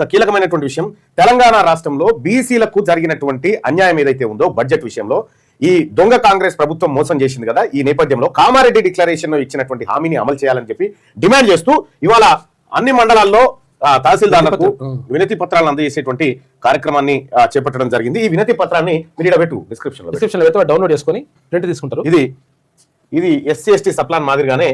ఒక కీలకమైనటువంటి విషయం. తెలంగాణ రాష్ట్రంలో బీసీలకు జరిగినటువంటి అన్యాయం ఏదైతే ఉందో బడ్జెట్ విషయంలో ఈ దొంగ కాంగ్రెస్ ప్రభుత్వం మోసం చేసింది కదా ఈ నేపథ్యంలో కామారెడ్డి డిక్లరేషన్ ఇచ్చినటువంటి హామీని అమలు చేయాలని చెప్పి డిమాండ్ చేస్తూ ఇవాళ అన్ని మండలాల్లో తహసీల్దార్లకు వినతి పత్రాలను అందజేసేటువంటి కార్యక్రమాన్ని చేపట్టడం జరిగింది. ఈ వినతి పత్రాన్ని మీరు పెట్టు డిస్క్రిప్షన్లో. డిస్క్రిప్షన్ అయితే డౌన్లోడ్ చేసుకొని ప్రింట్ తీసుకుంటారు. ఇది ఇది ఎస్సీ ఎస్టీ సప్లాన్ మాదిరిగానే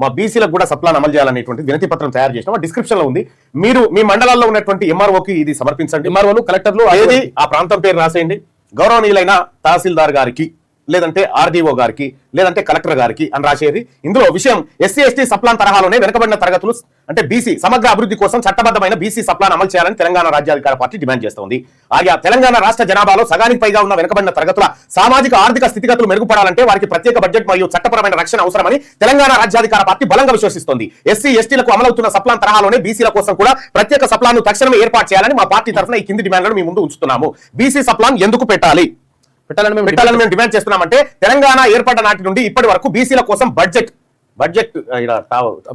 మా బీసీలకు కూడా సప్లాన్ అమలు చేయాలనేటువంటి వినతి పత్రం తయారు చేసినాం. డిస్క్రిప్షన్లో ఉంది. మీరు మీ మండలాల్లో ఉన్నటువంటి ఎంఆర్ఓకి ఇది సమర్పించండి. ఎంఆర్ఓలు కలెక్టర్లు ఏది? ఆ ప్రాంతం పేరు రాసేయండి. గౌరవనీయులైన తహసీల్దార్ గారికి లేదంటే ఆర్డీఓ గారికి లేదంటే కలెక్టర్ గారికి అని రాసేది. ఇందులో విషయం ఎస్సీ ఎస్టీ సప్లాన్ తరహాలోనే వెనుకబడిన తరగతులు అంటే బీసీ సమగ్ర అభివృద్ధి కోసం చట్టబద్ధమైన బీసీ సప్లాన్ అమలు చేయాలని తెలంగాణ రాజ్యాధికార పార్టీ డిమాండ్ చేస్తోంది. ఆయా తెలంగాణ రాష్ట్ర జనాభాలో సగానికి పైగా ఉన్న వెనుకబడిన తరగతుల సామాజిక ఆర్థిక స్థితిగతులు మెరుగుపడాలంటే వారికి ప్రత్యేక బడ్జెట్ మరియు చట్టపరమైన రక్షణ అవసరమని తెలంగాణ రాజ్యాధికార పార్టీ బలంగా విశ్వసిస్తోంది. ఎస్సీ ఎస్టీలకు అమలవుతున్న సప్లాన్ తరహాలోనే బీసీల కోసం కూడా ప్రత్యేక సప్లాన్ తక్షణమే ఏర్పాటు చేయాలని మా పార్టీ తరఫున ఈ కింది డిమాండ్లను మీ ముందు ఉంచుతున్నాము. బీసీ సప్లాన్ ఎందుకు పెట్టాలి? పెట్టాలని మేము పెట్టాలని మేము డిమాండ్ చేస్తున్నామంటే తెలంగాణ ఏర్పడ్డ నాటి నుండి ఇప్పటి వరకు బీసీల కోసం బడ్జెట్ బడ్జెట్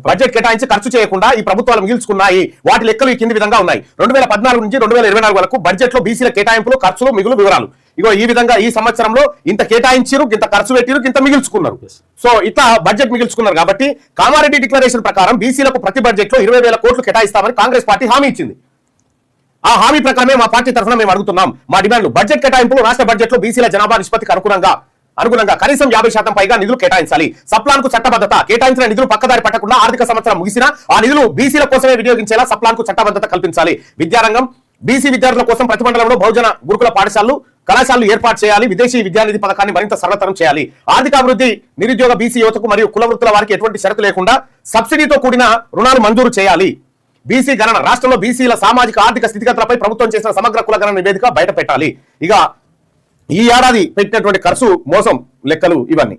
బడ్జెట్ కేటాయించి ఖర్చు చేయకుండా ఈ ప్రభుత్వాలు మిగిల్చుకున్నాయి. వాటి లెక్కలు ఈ కింది విధంగా ఉన్నాయి. రెండు వేల పద్నాలుగు నుంచి రెండు వేల ఇరవై నాలుగు వరకు బడ్జెట్లో బీసీల కేటాయింపులు ఖర్చులు మిగులు వివరాలు. ఇగో ఈ విధంగా ఈ సంవత్సరంలో ఇంత కేటాయించారు ఇంత ఖర్చు పెట్టిరు ఇంత మిగిల్చుకున్నారు. సో ఇట్లా బడ్జెట్ మిగిల్చుకున్నారు కాబట్టి కామారెడ్డి డిక్లరేషన్ ప్రకారం బీసీలకు ప్రతి బడ్జెట్లో ఇరవై వేల కోట్లు కేటాయిస్తామని కాంగ్రెస్ పార్టీ హామీ ఇచ్చింది. ఆ హామీ ప్రకారమే మా పార్టీ తరఫున మేము అడుగుతున్నాం. మా డిమాండ్లు. బడ్జెట్ కేటాయింపులు రాష్ట్ర బడ్జెట్లో బీసీల జనాభా నిష్పత్తికి అనుగుణంగా అనుగుణంగా కనీసం యాభై శాతం పైగా నిధులు కేటాయించాలి. సప్లాన్కు చట్టబద్ధత. కేటాయించిన నిధులు పక్కదారి పట్టకుండా ఆర్థిక సంవత్సరం ముగిసినా ఆ నిధులు బీసీల కోసమే వినియోగించేలా సప్లాన్కు చట్టబద్ధత కల్పించాలి. విద్యారంగం బీసీ విద్యార్థుల కోసం ప్రతి మండలంలో బహుజన గురుకుల పాఠశాలలు కళాశాలలు ఏర్పాటు చేయాలి. విదేశీ విద్యానిధి పథకాన్ని మరింత సరళతరం చేయాలి. ఆర్థికాభివృద్ధి నిరుద్యోగ బీసీ యువతకు మరియు కుల వృత్తుల వారికి ఎటువంటి షరతు లేకుండా సబ్సిడీతో కూడిన రుణాలు మంజూరు చేయాలి. బీసీ గణన రాష్ట్రంలో బీసీల సామాజిక ఆర్థిక స్థితిగతులపై ప్రభుత్వం చేసిన సమగ్ర కుల గణన నివేదిక బయట పెట్టాలి ఇక ఈ ఏడాది పెట్టినటువంటి ఖర్చు మోసం లెక్కలు ఇవన్నీ.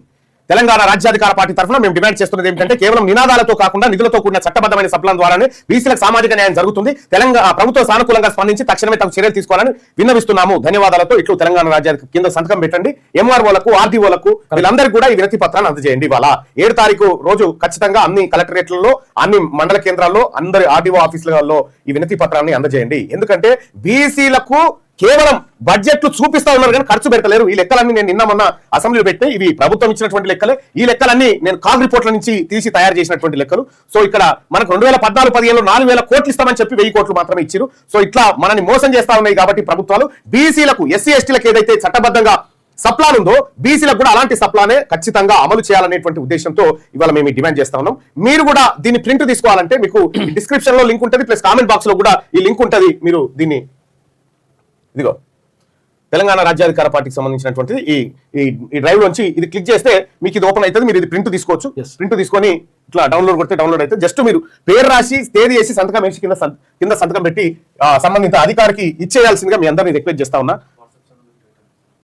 తెలంగాణ రాజ్యాధికార పార్టీ తరఫున మేము డిమాండ్ చేస్తున్నది ఏమిటంటే కేవలం నినాదాలతో కాకుండా నిధులతో కూడిన చట్టబద్ధమైన సప్లాన్ ద్వారానే బీసీలకు సామాజిక న్యాయం జరుగుతుంది. తెలంగాణ ప్రభుత్వం సానుకూలంగా స్పందించి తక్షణమే తమ చర్యలు తీసుకోవాలని విన్నవిస్తున్నాము. ధన్యవాదాలతో ఇట్లు తెలంగాణ రాజ్యాధిక కింద సంతకం పెట్టండి. ఎంఆర్ఓలకు ఆర్డీఓలకు వీళ్ళందరికీ కూడా ఈ వినతి పత్రాన్ని అందజేయండి ఇవాళ. ఏడు తారీఖు రోజు ఖచ్చితంగా అన్ని కలెక్టరేట్లలో అన్ని మండల కేంద్రాల్లో అందరి ఆర్డీఓ ఆఫీసులలో ఈ వినతి పత్రాన్ని అందజేయండి. ఎందుకంటే బీసీలకు కేవలం బడ్జెట్లు చూపిస్తా ఉన్నారు కానీ ఖర్చు పెట్టలేరు. ఈ లెక్కలన్నీ నేను నిన్న మొన్న అసెంబ్లీలో పెడితే ఇవి ప్రభుత్వం ఇచ్చినటువంటి లెక్కలే. ఈ లెక్కలన్నీ నేను కాల్ రిపోర్ట్ల నుంచి తీసి తయారు చేసినటువంటి లెక్కలు. సో ఇక్కడ మనకు రెండు వేల పద్నాలుగు పదిహేనులో నాలుగు వేల కోట్లు ఇస్తామని చెప్పి వెయ్యి కోట్లు మాత్రమే ఇచ్చారు సో ఇట్లా మనని మోసం చేస్తా ఉన్నాయి కాబట్టి ప్రభుత్వాలు బీసీలకు ఎస్సీ ఎస్టీలకు ఏదైతే చట్టబద్ధంగా సప్లాన్ ఉందో బీసీలకు కూడా అలాంటి సప్లానే ఖచ్చితంగా అమలు చేయాలనేటువంటి ఉద్దేశంతో ఇవాళ మేము డిమాండ్ చేస్తా ఉన్నాం. మీరు కూడా దీన్ని ప్రింట్ తీసుకోవాలంటే మీకు డిస్క్రిప్షన్లో లింక్ ఉంటుంది ప్లస్ కామెంట్ బాక్స్లో కూడా ఈ లింక్ ఉంటుంది. మీరు దీన్ని ఇదిగో తెలంగాణ రాజ్యాధికార పార్టీకి సంబంధించినటువంటిది ఈ ఈ- డ్రైవ్ నుంచి ఇది క్లిక్ చేస్తే మీకు ఇది ఓపెన్ అవుతుంది మీరు ఇది ప్రింట్ తీసుకోవచ్చు. ప్రింట్ తీసుకొని ఇట్లా డౌన్లోడ్ కొడితే డౌన్లోడ్ అయితే జస్ట్ మీరు పేరు రాసి తేదీ వేసి సంతకం వేసి కింద కింద సంతకం పెట్టి ఆ, సంబంధిత అధికారికి ఇచ్చేయాల్సిందిగా మీ అందరినీ రిక్వెస్ట్ చేస్తా ఉన్నా.